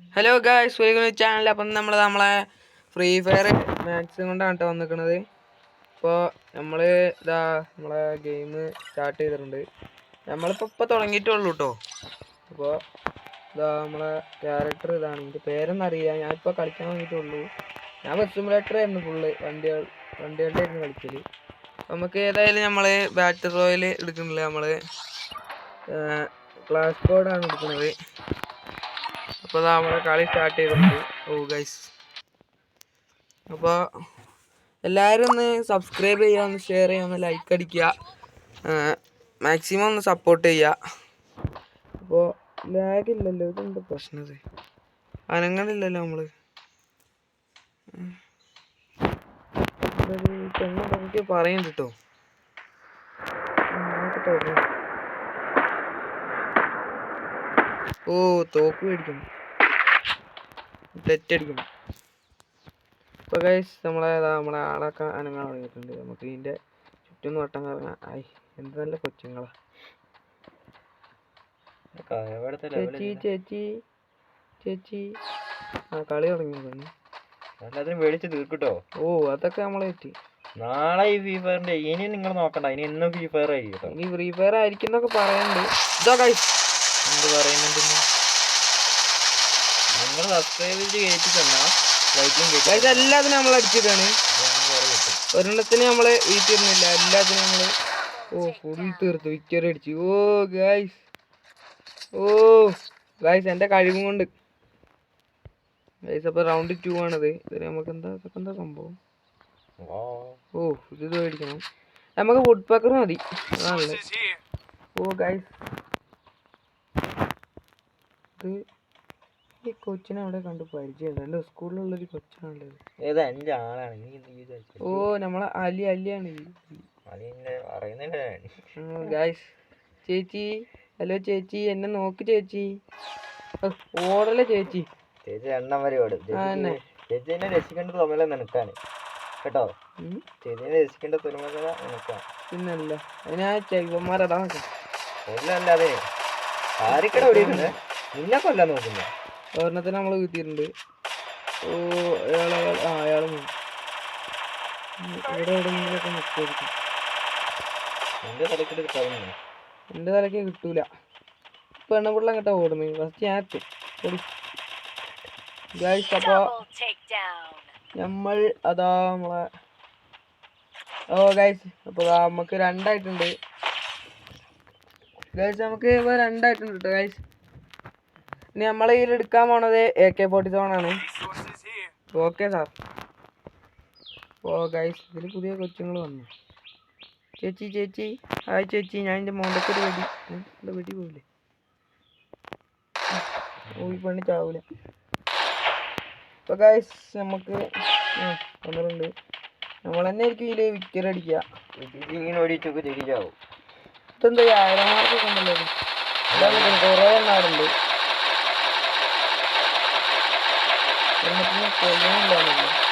Hello guys welcome to channel അപ്പം നമ്മൾ നമ്മളെ ഫ്രീ ഫയർ മാക്സും കൊണ്ടാണ് കേട്ടോ വന്നിരിക്കുന്നത് ഇപ്പോൾ നമ്മൾ ഇതാ നമ്മളെ ഗെയിം സ്റ്റാർട്ട് ചെയ്തിട്ടുണ്ട്. നമ്മളിപ്പോൾ ഇപ്പോൾ തുടങ്ങിയിട്ടുള്ളൂ കേട്ടോ അപ്പോൾ ഇതാ നമ്മളെ ക്യാരക്ടർ ഇതാണ്. എന്റെ പേരൊന്നും അറിയില്ല. ഞാനിപ്പോൾ കളിക്കാൻ വേണ്ടിയിട്ടുള്ളൂ ഞാൻ ബസ് ആയിരുന്നു ഫുള്ള് വണ്ടികൾ വണ്ടികളുടെ ആയിരുന്നു കളിക്കൽ നമുക്ക് ഏതായാലും നമ്മൾ ബാറ്ററി റോയിൽ എടുക്കുന്നില്ല. നമ്മൾ ക്ലാസ് കോഡാണ് എടുക്കുന്നത് അപ്പോൾ നമ്മൾ കളി സ്റ്റാർട്ട് ചെയ്തിട്ടുണ്ട്. ഓ ഗൈസ് അപ്പോൾ എല്ലാവരും ഒന്ന് സബ്സ്ക്രൈബ് ചെയ്യുക ഒന്ന് ഷെയർ ചെയ്യുക ഒന്ന് ലൈക്ക് അടിക്കുക. മാക്സിമം ഒന്ന് സപ്പോർട്ട് ചെയ്യുക. അപ്പോൾ ലാഗ് ഇല്ലല്ലോ ഇതെന്താ പ്രശ്നത്? അനങ്ങളില്ലല്ലോ നമ്മൾ പെണ്ണൊക്കെ പറയുന്നുണ്ട് കേട്ടോ ഓ തോക്ക് മേടിക്കണം തെറ്റടിക്കണം ഇപ്പൊ ഗൈസ് നമ്മളെ നമ്മളെ ആളൊക്കെ അനങ്ങാൻ തുടങ്ങിയിട്ടുണ്ട്. നമുക്ക് ഇതിന്റെ ചുറ്റും വട്ടം കറങ്ങാൻ ആയി എന്ത് നല്ല കൊച്ചുങ്ങളാ. ചേച്ചി ചേച്ചി ചേച്ചി. ആ കളി തുടങ്ങി എല്ലാത്തിനും മേടിച്ച് തീർക്കട്ടോ? ഓ അതൊക്കെ നമ്മളെ പറ്റി. നാളെ ഈ ഫ്രീ ഫയറിന്റെ ഇനി നിങ്ങൾ നോക്കണ്ട. ഇനി എന്നും ഫ്രീ ഫയർ ആയിരിക്കും ഇനി ഫ്രീ ഫയർ ആയിരിക്കും എന്നൊക്കെ പറയുന്നുണ്ട് ഇതാ ഗൈസ് എന്ത് പറയുന്നുണ്ടെന്ന് നിങ്ങൾ സബ്സ്ക്രൈബ് ചെയ്ത് കയറ്റി ലൈക്കും എല്ലാത്തിനും നമ്മൾ അടിച്ചിട്ടാണ്. ഒരെണ്ണത്തിന് നമ്മൾ വീട്ടിരുന്നില്ല എല്ലാത്തിനും നമ്മൾ ഓ ഫുൾ തീർത്ത്. വിക്ടറി അടിച്ചു. ഓ ഗായ്സ് ഓ ഗായ്സ് എന്റെ കഴിവും കൊണ്ട്. ഗൈസ് അപ്പോൾ റൗണ്ട് ടു ആണത്. ഇതിൽ നമുക്ക് എന്താ ഇതൊക്കെ എന്താ സംഭവം? ഓ ഇത് മേടിക്കണം നമുക്ക് ഫുഡ് പക്കർ മതി അതാണല്ലേ ഓ ഗൈസ് ഇത് ഈ കൊച്ചിനെ അവിടെ കണ്ട് പരിചയമുണ്ട് എന്റെ സ്കൂളിലുള്ളൊരു കൊച്ചാണല്ലോ ഏതാ ആളാണ്. നീ എന്ത് വിചാരിച്ചു ഓ നമ്മളെ അലി അലിയാണ് ഗായ്സ് ചേച്ചി. ഹലോ ചേച്ചി. എന്നെ നോക്ക് ചേച്ചി. ഓടല്ലേ ചേച്ചി? ചേച്ചി എണ്ണം വരെ ഓടും. ചേച്ചി എന്നെ രക്ഷിക്കേണ്ട തുമല നിനക്കാണ്. കേട്ടോ? ചേച്ചിനെ രക്ഷിക്കേണ്ട തുമല നിനക്കാണ്. പിന്നല്ല. അതിനാ ചെവന്മാരടാ കൊല്ലല്ലാതെ ആരൊക്കെ നിന്നെ കൊല്ലാൻ നോക്കുന്നു. ഒരെണ്ണത്തിന് നമ്മൾ വീട്ടിയിട്ടുണ്ട് ഓ അയാൾ ആ അയാൾ ഇവിടെ എവിടെയെങ്കിലുമൊക്കെ നിൽക്കായിരിക്കും നിന്റെ തലക്കിട്ട് പറഞ്ഞു എന്റെ തലയ്ക്ക് കിട്ടൂല. പെണ്ണുപിള്ള കേട്ടോ ഓടുന്നു. ഫസ്റ്റ് ഞാൻ എത്തും. ഗായ്സ് അപ്പോൾ നമ്മൾ അതാ നമ്മളെ ഓ ഗൈസ് അപ്പോൾ നമുക്ക് രണ്ടായിട്ടുണ്ട്. ഗൈസ് നമുക്ക് ഇപ്പോൾ രണ്ടായിട്ടുണ്ട് കേട്ടോ ഗൈസ് ഇനി നമ്മളെ കയ്യിൽ എടുക്കാൻ പോണത് എ കെ ഫോർട്ടി സെവൻ ആണ്. ഓക്കെ സാർ ഓ ഗൈസ് ഇതിൽ പുതിയ കൊച്ചുങ്ങൾ വന്നു. ചേച്ചി ചേച്ചി. ആ ചേച്ചി. ഞാൻ എന്റെ മോണ്ടൊക്കെ ഒരു വെടി എന്റെ വെടി പോയില്ലേ? ഓ ഈ പണി ചാവൂല. ഇപ്പൊ ഗൈസ് നമുക്ക് വന്നിട്ടുണ്ട് നമ്മൾ തന്നെ ആയിരിക്കും ഇതിൽ വിക്കറ്റ് അടിക്കുക. ഇങ്ങനെ ഓടിച്ചൊക്കെ തിരിച്ചാവും ഇതെന്താ ആയിരം മാർക്ക് കൊണ്ടല്ലോ കുറേ എണ്ണാറുണ്ട്. Oyunun bölümü.